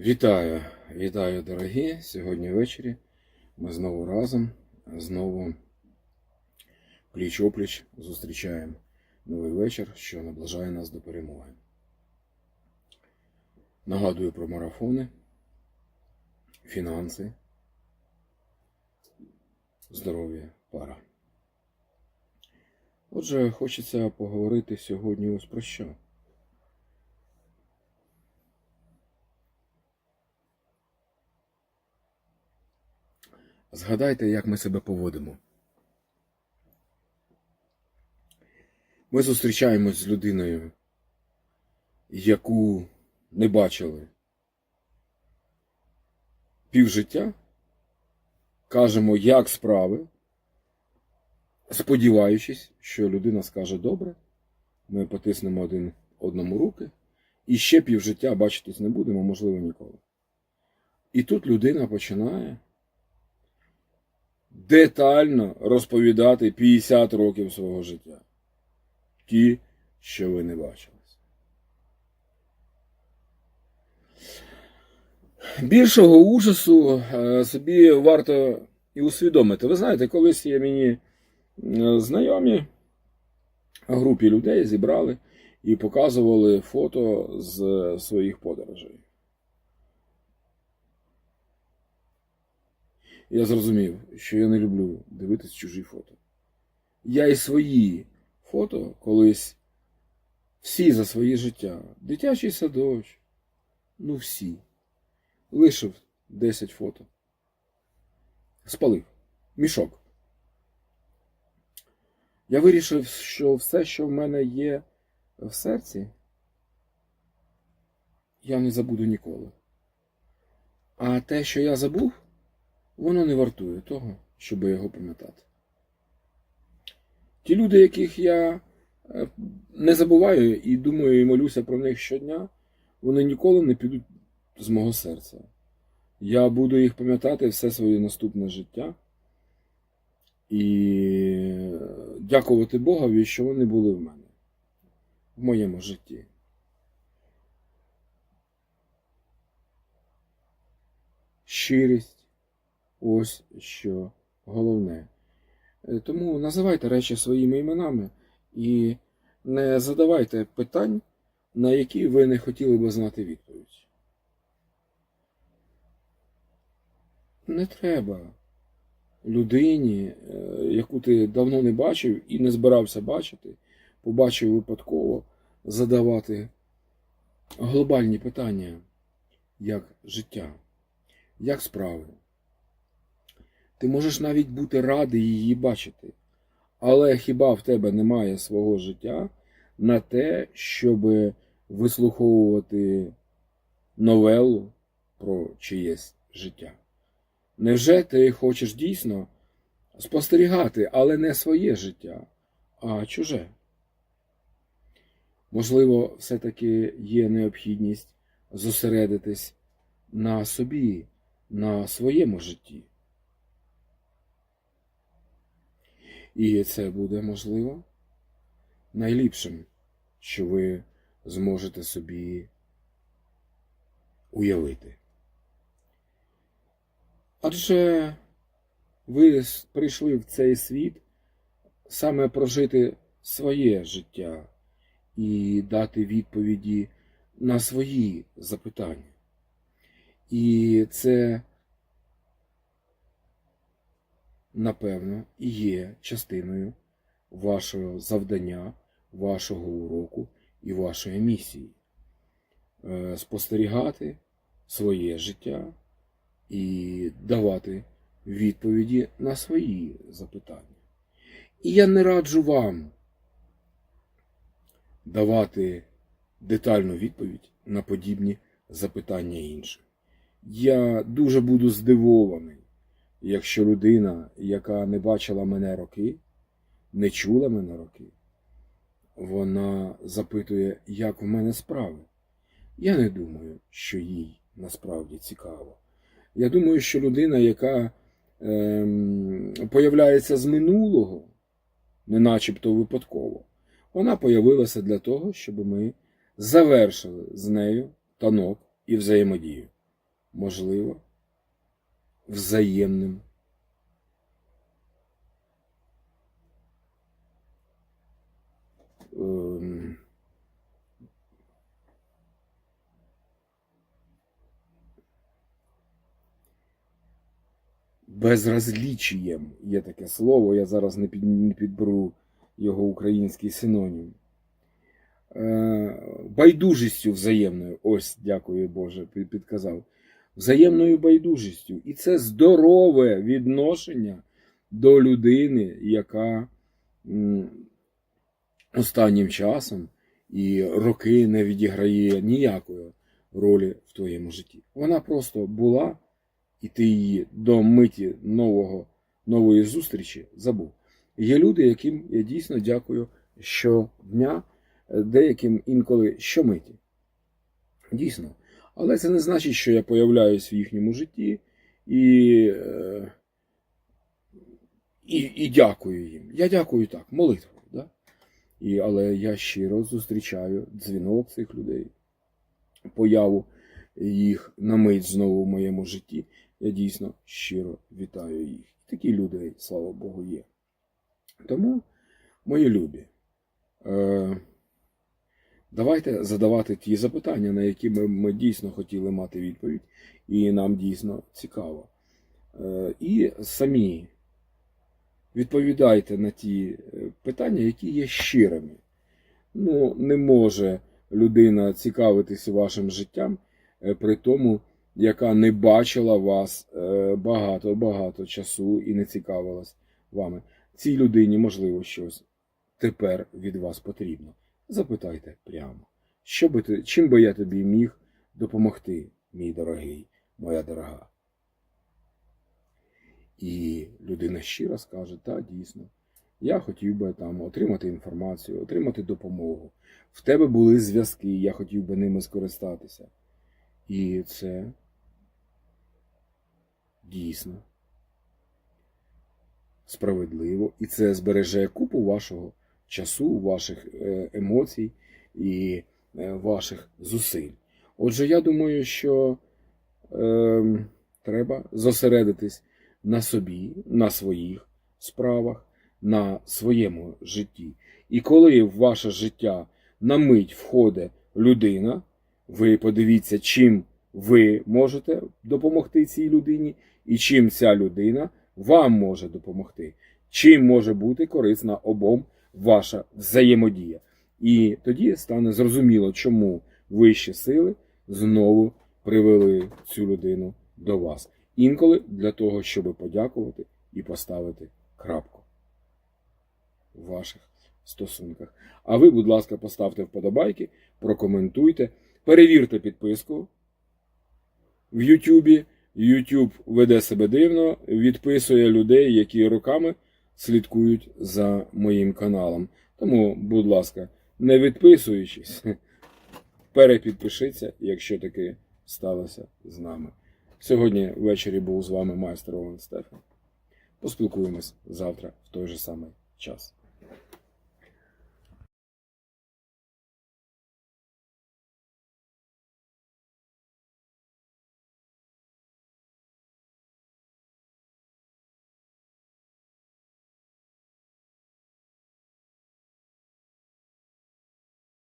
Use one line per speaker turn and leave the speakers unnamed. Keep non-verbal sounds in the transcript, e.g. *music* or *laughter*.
Вітаю, вітаю, дорогі. Сьогодні ввечері ми знову разом, знову пліч-опліч зустрічаємо новий вечір, що наближає нас до перемоги. Нагадую про марафони, фінанси, здоров'я, пара. Отже, хочеться поговорити сьогодні ось про що. Згадайте, як ми себе поводимо. Ми зустрічаємось з людиною, яку не бачили півжиття, кажемо, як справи, сподіваючись, що людина скаже добре, ми потиснемо один одному руки, і ще півжиття бачитись не будемо, можливо, ніколи. І тут людина починає детально розповідати 50 років свого життя. Ті, що ви не бачились. Більшого ужасу е, собі варто і усвідомити. Ви знаєте, колись є мені е, знайомі групі людей зібрали і показували фото з своїх подорожей. Я зрозумів, що я не люблю дивитись чужі фото. Я і свої фото колись всі за своє життя. Дитячий садочок, ну всі. Лишив 10 фото. Спалив. Мішок. Я вирішив, що все, що в мене є в серці, я не забуду ніколи. А те, що я забув, воно не вартує того, щоб його пам'ятати. Ті люди, яких я е, не забуваю і думаю і молюся про них щодня, вони ніколи не підуть з мого серця. Я буду їх пам'ятати все своє наступне життя і дякувати Богові, що вони були в мене, в моєму житті. Щирість ось що головне. Е, Тому називайте речі своїми іменами і не задавайте питань, на які ви не хотіли би знати відповідь. Не треба людині, е, яку ти давно не бачив і не збирався бачити, побачив випадково, задавати глобальні питання, як життя, як справи. Ти можеш навіть бути радий її бачити, але хіба в тебе немає свого життя на те, щоб вислуховувати новелу про чиєсь життя? Невже ти хочеш дійсно спостерігати, але не своє життя, а чуже? Можливо, все-таки є необхідність зосередитись на собі, на своєму житті. І це буде можливо найліпшим, що ви зможете собі уявити. Адже ви прийшли в цей світ саме прожити своє життя і дати відповіді на свої запитання. І це напевно, і є частиною вашого завдання, вашого уроку і вашої місії. Е, Спостерігати своє життя і давати відповіді на свої запитання. І я не раджу вам давати детальну відповідь на подібні запитання інших. Я дуже буду здивований, якщо людина, яка не бачила мене роки, не чула мене роки, вона запитує, як в мене справи. Я не думаю, що їй насправді цікаво. Я думаю, що людина, яка ем, появляється з минулого, не начебто випадково, вона появилася для того, щоб ми завершили з нею танок і взаємодію. можливо, взаємним ем, безразлічієм є таке слово, я зараз не, підберу його український синонім. Е, байдужістю взаємною, ось, дякую Боже, підказав. Взаємною байдужістю. І це здорове відношення до людини, яка останнім часом і роки не відіграє ніякої ролі в твоєму житті. Вона просто була, і ти її до миті нового, нової зустрічі забув. Є люди, яким я дійсно дякую щодня, е, деяким інколи щомиті. Дійсно. Але це не значить, що я появляюсь в їхньому житті і, е, і, і дякую їм. Я дякую так, молитвою. Да? І, але я щиро зустрічаю дзвінок цих людей, появу їх на мить знову в моєму житті. Я дійсно щиро вітаю їх. Такі люди, слава Богу, є. Тому, мої любі, е, давайте задавати ті запитання, на які ми, ми дійсно хотіли мати відповідь, і нам дійсно цікаво. Е, і самі відповідайте на ті е, питання, які є щирими. Ну, не може людина цікавитися вашим життям е, при тому, яка не бачила вас багато-багато часу і не цікавилась вами. Цій людині, можливо, щось тепер від вас потрібно. Запитайте прямо, що би ти, чим би я тобі міг допомогти, мій дорогий, моя дорога. І людина щиро скаже, так, дійсно, я хотів би там отримати інформацію, отримати допомогу. В тебе були зв'язки, я хотів би ними скористатися. І це дійсно справедливо, і це збереже купу вашого часу, ваших е, емоцій і е, ваших зусиль. Отже, я думаю, що е, треба зосередитись на собі, на своїх справах, на своєму житті. І коли в ваше життя на мить входить людина, ви подивіться, чим ви можете допомогти цій людині, і чим ця людина вам може допомогти, чим може бути корисна обом ваша взаємодія. І тоді стане зрозуміло, чому вищі сили знову привели цю людину до вас. Інколи для того, щоб подякувати і поставити крапку в ваших стосунках. А ви, будь ласка, поставте вподобайки, прокоментуйте, перевірте підписку в Ютубі. YouTube веде себе дивно, відписує людей, які роками слідкують за моїм каналом. Тому, будь ласка, не відписуючись, *laughs* перепідпишіться, якщо таки сталося з нами. Сьогодні ввечері був з вами майстер Овен Стефан. Поспілкуємось завтра в той же самий час.